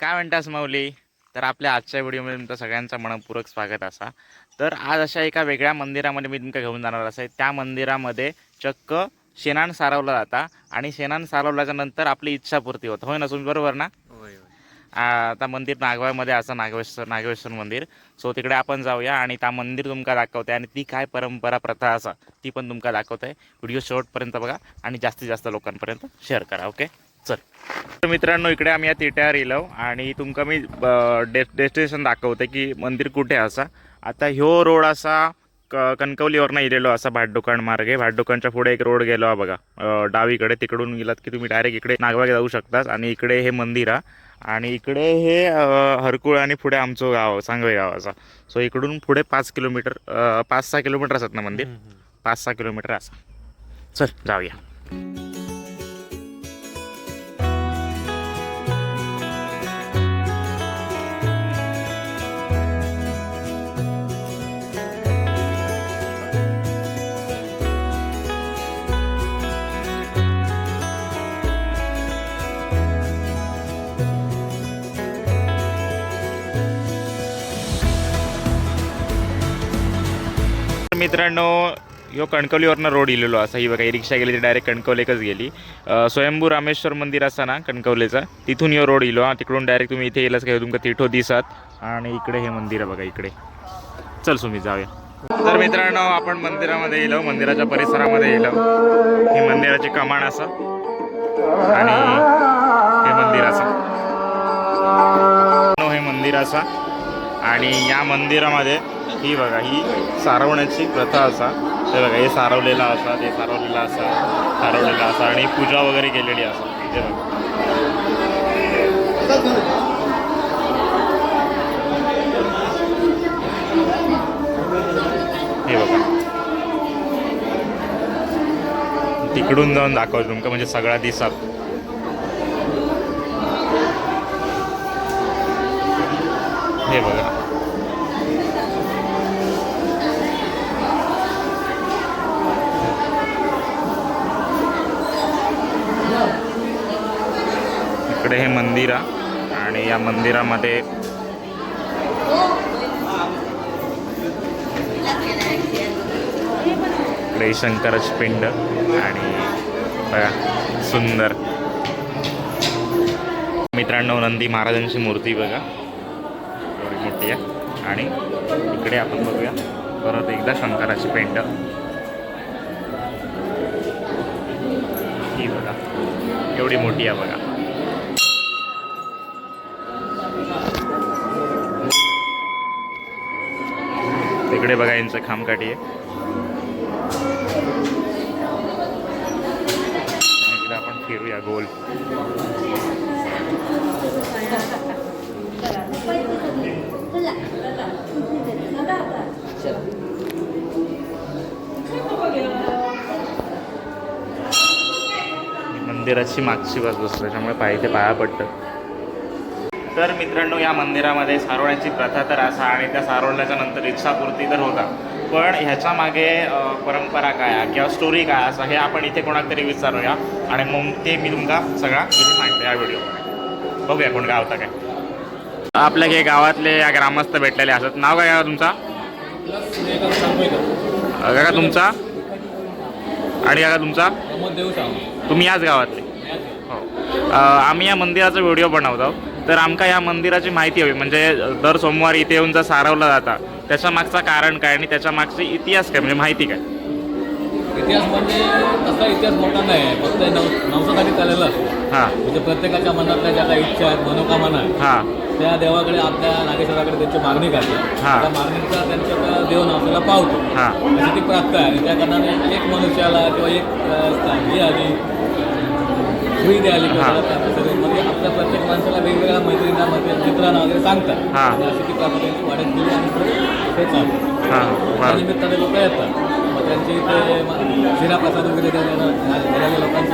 काय म्हणतास माऊली? तर आपल्या आजच्या व्हिडिओमध्ये तुमचं सगळ्यांचं मनपूर्वक स्वागत असा. तर आज अशा एका वेगळ्या मंदिरामध्ये मी तुमका घेऊन जाणार असा. त्या मंदिरामध्ये चक्क शेणान सारवलं जाता आणि शेणान सारवल्याच्या नंतर आपली इच्छापूर्ती होतं. होय ना तुम्ही बरोबर ना? आता मंदिर नागवामध्ये असं नागवेश्वर नागेश्वर मंदिर. सो तिकडे आपण जाऊया आणि त्या मंदिर तुमका दाखवते आणि ती काय परंपरा प्रथा असा ती पण तुमका दाखवते. व्हिडिओ शेवटपर्यंत बघा आणि जास्तीत जास्त लोकांपर्यंत शेअर करा ओके चल. तर मित्रांनो इकडे आम्ही या तिट्यावर येलो आणि तुमका मी डे डेस्टिनेशन दाखवते की मंदिर कुठे असा. आता ह्यो रोड असा क कणकवलीवरनं इलेलो असा भाटदुकान मार्गे. भाटदुकानच्या पुढे एक रोड गेलो बघा. डावीकडे तिकडून गेलात की तुम्ही डायरेक्ट इकडे नागवाग जाऊ शकतात आणि इकडे हे मंदिर आहे आणि इकडे हे हरकुळ आणि पुढे आमचं गाव सांगवे गाव असा. सो इकडून पुढे पाच किलोमीटर पाच सहा किलोमीटर असतात ना मंदिर? पाच सहा किलोमीटर असा. चल जाऊया. मित्रांनो ह्यो कणकवलीवरनं रोड इलेलो असा. ही बघा ही रिक्षा गेली ती डायरेक्ट कणकवलेकच गेली. स्वयंभू रामेश्वर मंदिर असा ना कणकवलेचा. तिथून यो रोड इलो हा. तिकडून डायरेक्ट तुम्ही इथे येलाच काय तुमका तिठो दिसात. आणि इकडे हे मंदिर आहे बघा इकडे. चल सुमी जाऊया. तर मित्रांनो आपण मंदिरामध्ये येलो मंदिराच्या परिसरामध्ये येलो ही मंदिराची कमान असा. आणि हे मंदिर असा. हे मंदिर असा. आणि या मंदिरामध्ये ही बघा ही सारवण्याची प्रथा असा. ते बघा हे सारवलेला असा ते सारवलेला असा सारवलेला असा आणि पूजा वगैरे केलेली असा. ते बघा. हे बघा. तिकडून जाऊन दाखवतो तुमका म्हणजे सगळा दिसात हे बघा. इकडे हे मंदिर आहे आणि या मंदिरामध्ये इकडे शंकरच पिंड आणि बघा सुंदर. मित्रांनो नंदी महाराजांची मूर्ती बघा. एवढी मोठी आहे. आणि इकडे आपण बघूया परत एकदा शंकराची पेंड. ही बघा एवढी मोठी आहे बघा. इकडे बघा यांचं खामकाठी आहे. आपण फिरूया गोल. मंदिराची मागची बाजू असते त्याच्यामुळे ते पाया पडतं तर मित्रांनो या मंदिरामध्ये सारवण्याची प्रथा तर असा आणि त्या सारवल्याच्या नंतर इच्छापूर्ती तर होता. पण ह्याच्या मागे परंपरा काय आहे किंवा स्टोरी काय असं हे आपण इथे कोणाक तरी विचारूया. आणि मग ते मी तुमका सगळा इथे सांगतो या व्हिडिओमध्ये बघूया कोण गाव होता काय. आपल्या हे गावातले या ग्रामस्थ भेटलेले असतात. नाव काय तुमचा? काका तुमचा? आणि काका तुमचा? तुम्ही याच गावातले. हो. आम्ही या मंदिराचा व्हिडिओ बनवतो तर आमका या मंदिराची माहिती हवी. म्हणजे दर सोमवारी इथे येऊन जर सारवलं जाता त्याच्या मागचं कारण काय आणि त्याच्या मागचे इतिहास काय म्हणजे माहिती काय? इतिहास म्हणजे तसा इतिहास मोठा नाही फक्त नव नवसासाठी चाललेला असतो. हां. म्हणजे प्रत्येकाच्या मनातल्या ज्या काही इच्छा आहेत मनोकामना आहेत हां. त्या देवाकडे आपल्या नागेश्वराकडे त्यांची मागणी करतात. हा. त्या मागणीचा त्यांच्या देव नवसाला पावतो. हां. अशी ती प्राप्त आहे. आणि त्या कारणाने एक मनुष्याला किंवा एक अ, ही आली किंवा हा. त्याला त्यांच्या सगळे आपल्या प्रत्येक माणसाला वेगवेगळ्या मैत्रिणींना मैत्रिणी मित्रांना वगैरे सांगतात. हा. आणि अशी ती प्राप्त त्यांची वाढत गेली आणि ते चालू हां त्या बरं निमित्ताने लोक येतात. मग त्यांची इथे म- शिराप्रसाद वगैरे घराच्या लोकांची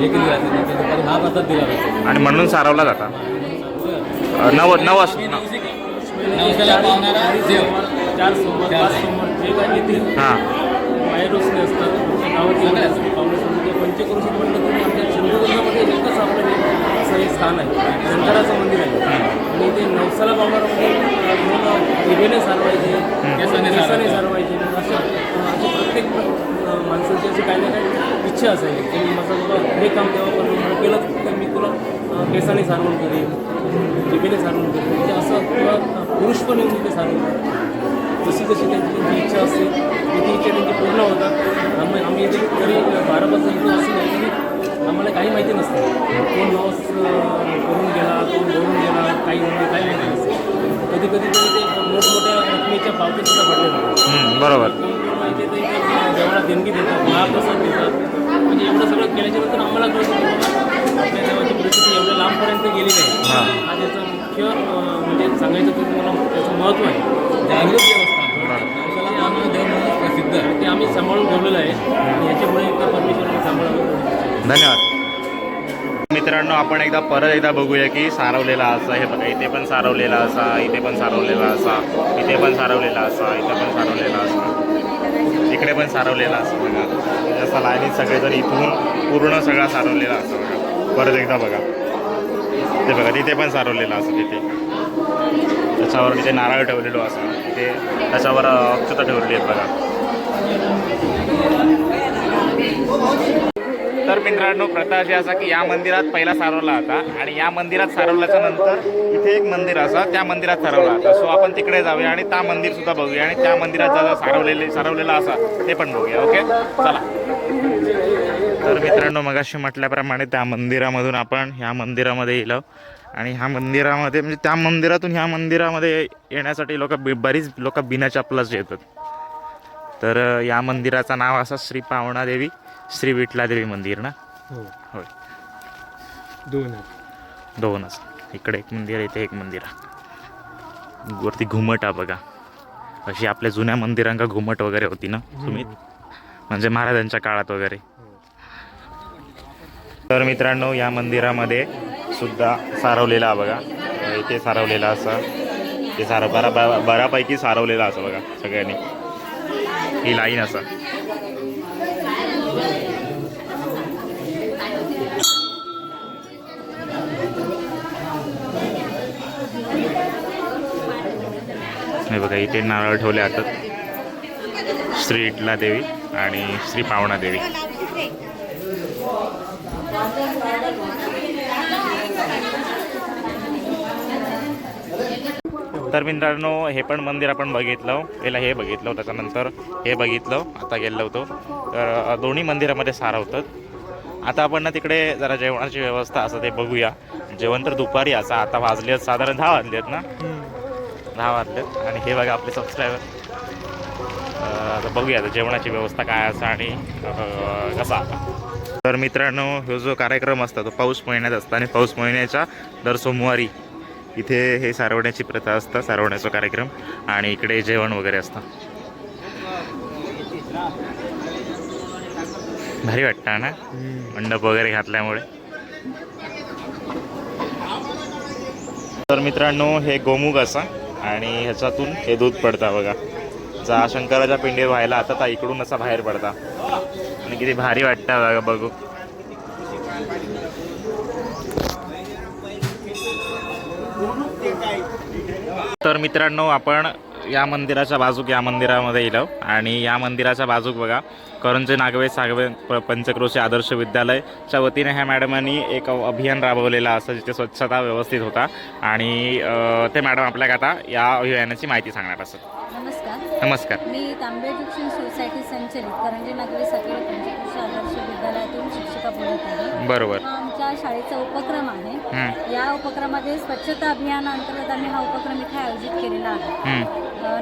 हे केली जाते. त्यांच्या दुपारी महाप्रसाद दिला जातो. आणि म्हणून सारवला जाता? अ, नव नव अस न- नवसाला पावणारा देव चार समोर चार पाच समोर जे काही येतील हां. बाहेरच असतात. गावातले पंचक्रोशी तरी आमच्या सिंधुदुर्गामध्ये एकच आपलं हे असं एक स्थान आहे. शंकराचं मंदिर आहे. आणि ते नवसाला बाबारामध्ये जिभेने सारवायचे केसाने सारवायचे असं अशी प्रत्येक माणसाची अशी काही ना काही इच्छा असायची की माझं बाबा हे काम तेव्हा पण मला केलं तर मी तुला केसाने सारवण करेन जिभेने सारवण करेन म्हणजे असं अ, पुरुष पण येऊन तिथे सारवण. जशी जशी त्यांची त्यांची इच्छा असते ती इच्छा त्यांची पूर्ण होतात. आम्ही आम्ही इथे तरी बारा इथे असं नाही तरी आम्हाला काही माहिती नसतं. कोण अं, करून गेला कोण घडून गेला काही काही माहिती नसतं. कधी कधी तरी ते मोठमोठ्या रकमेच्या पावती सुद्धा पडले जातात. बरोबर. माहिती देवाला देणगी देतात महाप्रसाद देतात. म्हणजे एवढं सगळं केल्याच्यानंतर आम्हाला कळतं आपल्या देवाची परिस्थिती एवढ्या लांबपर्यंत गेलेली आहे हां. त्याचं मुख्य म्हणजे सांगायचं तर तुम्हाला त्याचं महत्त्व आहे. जागृत नवसाला आम्हाला देव म्हणून प्रसिद्ध आहे. ते आम्ही सांभाळून ठेवलेलं आहे. आणि याच्यामुळे एकदा परमेश्वराने सांभाळावं. धन्यवाद. मित्रांनो आपण एकदा परत एकदा बघूया की सारवलेला असा हे बघा इथे पण सारवलेला असा इथे पण सारवलेला असा इथे पण सारवलेला असा इथे पण सारवलेला असा इकडे पण सारवलेला असा बघा. म्हणजे लाईनीत सगळेजण इथून पूर्ण सगळा सारवलेला असा बघा. परत एकदा बघा. ते बघा तिथे पण सारवलेला असं तिथे. त्याच्यावर तिथे नारळ ठेवलेलो असा तिथे त्याच्यावर अक्षता ठेवलेली आहेत बघा. तर मित्रांनो प्रथा अशी असा की या मंदिरात पहिला सारवला होता आणि या मंदिरात सारवल्याच्या नंतर इथे एक मंदिर असा त्या मंदिरात सारवला होता. सो आपण तिकडे जाऊया आणि त्या मंदिर सुद्धा बघूया आणि त्या मंदिरात जर सारवलेले सारवलेला असा ते पण बघूया ओके चला. तर मित्रांनो मगाशी म्हटल्याप्रमाणे त्या मंदिरामधून आपण ह्या मंदिरामध्ये येलो आणि ह्या मंदिरामध्ये म्हणजे त्या मंदिरातून ह्या मंदिरामध्ये येण्यासाठी लोक बरीच लोक बिना चपलाच येतात. तर या मंदिराचं नाव असं श्री पावणादेवी श्री विठलादेवी मंदिर ना? हो. होय. दोन दोनच. इकडे एक मंदिर आहे, इथे एक मंदिर. वरती घुमट आहे बघा. अशी आपल्या जुन्या मंदिरांका घुमट वगैरे होती ना तुम्ही? म्हणजे महाराजांच्या काळात वगैरे. तर मित्रांनो या मंदिरामध्ये सुद्धा सारवलेला हा बघा. इथे सारवलेला असा ते सार बरा बरा- बऱ्यापैकी सारवलेला असं बघा सगळ्यांनी. ही लाईन असा. हे बघा इथे नारळ ठेवले जातात श्री इटला देवी आणि श्री पावणा देवी. तर मित्रांनो हे पण मंदिर आपण बघितलं हो. पहिला हे बघितलं हो, त्याच्यानंतर हे बघितलं हो. आता गेलो होतो. तर दोन्ही मंदिरामध्ये सारवतात आता आपण ना तिकडे जरा जेवणाची व्यवस्था असं ते बघूया. जेवण तर दुपारी असं आता वाजले आहेत साधारण दहा वाजले आहेत ना? दहा वाजलेत आणि हे बघा आपले सबस्क्रायबर आता बघूया आता जेवणाची व्यवस्था काय असं आणि कसा आता. तर मित्रांनो हा जो कार्यक्रम असतो तो पाऊस महिन्यात असतो. आणि पाऊस महिन्याच्या दर सोमवारी इथे हे सारवण्याची प्रथा असतं सारवण्याचा कार्यक्रम. आणि इकडे जेवण वगैरे असतं. भारी वाटतं ना? मंडप वगैरे घातल्यामुळे. तर मित्रांनो हे गोमुग असा. आणि ह्याच्यातून हे दूध पडतं बघा. जा शंकराच्या पिंडीवर व्हायला. आता इकडून असा बाहेर पडता. आणि किती भारी वाटतं बघा बघू. तर मित्रांनो आपण या मंदिराच्या बाजूक या मंदिरामध्ये येलो आणि या मंदिराच्या बाजूक बघा करंजे नागवे सागवे प पंचक्रोशी आदर्श विद्यालयच्या वतीने ह्या मॅडमांनी एक अभियान राबवलेलं असं जिथे स्वच्छता व्यवस्थित होता. आणि ते मॅडम आपल्याला आता या अभियानाची माहिती सांगणार असत. नमस्कार. नमस्कार. मी तांबे एज्युकेशन सोसायटी संचलित करंजी नगरी सकाळी पंचकृषी आदर्श विद्यालयातून शिक्षिका बोलत आहे. बरोबर. शाळेचा उपक्रम आहे. या उपक्रमामध्ये स्वच्छता अभियानाअंतर्गत आम्ही हा उपक्रम इथे आयोजित केलेला आहे.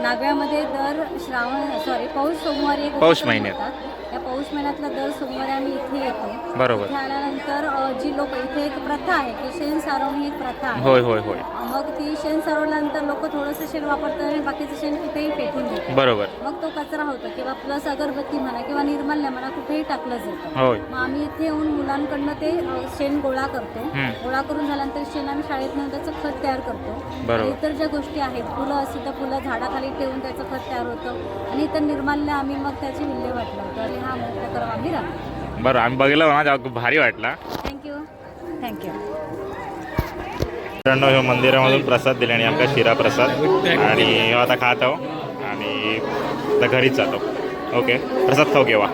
नागव्यामध्ये दर श्रावण सॉरी पौष सोमवारी एक पौष महिन्यात. या पौष महिन्यातला दर सोमवारी आम्ही इथे येतो. बरोबर. इथे आल्यानंतर जी लोक इथे एक प्रथा आहे की शेण सारवणी एक प्रथा आहे. होय होय होय. मग ती शेण सारवल्यानंतर लोक थोडंसं शेण वापरतात आणि बाकीचं शेण कुठेही फेकून देतात बरोबर. मग तो कचरा होतो किंवा प्लस अगरबत्ती म्हणा किंवा निर्माल्य म्हणा कुठेही टाकलं जातं. होय. मग आम्ही इथे येऊन मुलांकडनं ते शेण गोळा करतो. हं. गोळा करून झाल्यानंतर शेण आम्ही शाळेत नेऊन त्याचं खत तयार करतो. बरोबर. आणि इतर ज्या गोष्टी आहेत फुलं असतील तर फुलं झाडाखाली ठेवून त्याचं खत तयार होतं. आणि इतर निर्माल्य आम्ही मग त्याची विल्हेवाट लावतो आणि हा उपक्रम आम्ही राहतो. बरं आम्ही बघितलं खूप भारी वाटला. थँक्यू थँक्यू मित्रांनो ह्यो मंदिरामधून प्रसाद दिले आणि आमका शिरा प्रसाद. आणि ह्यो आता खात आहो. आणि आता घरीच जातो. ओके प्रसाद खाऊ घेवा.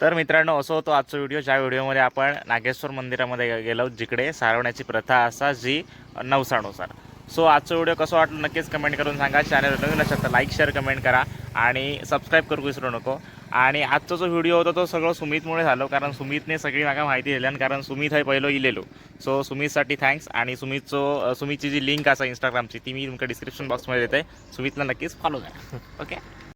तर मित्रांनो असं होतो आजचा व्हिडिओ. ज्या व्हिडिओमध्ये आपण नागेश्वर मंदिरामध्ये गेलो जिकडे सारवण्याची प्रथा असा जी नवसानुसार सो आजचा व्हिडिओ कसं वाटलं नक्कीच कमेंट करून सांगा. चॅनल नवीन असेल तर लाईक शेअर कमेंट करा आणि सबस्क्राईब करू विसरू नको. आणि आजचा जो व्हिडिओ होता तो सगळं सुमितमुळे झालो कारण सुमितने सगळी माका माहिती दिली आणि कारण सुमित हे पहिलं इलेलो सो सुमितसाठी थँक्स आणि सुमितचो सुमितची जी लिंक असा इंस्टाग्रामची ती मी तुमच्या डिस्क्रिप्शन बॉक्समध्ये देते. सुमितला नक्कीच फॉलो करा. ओके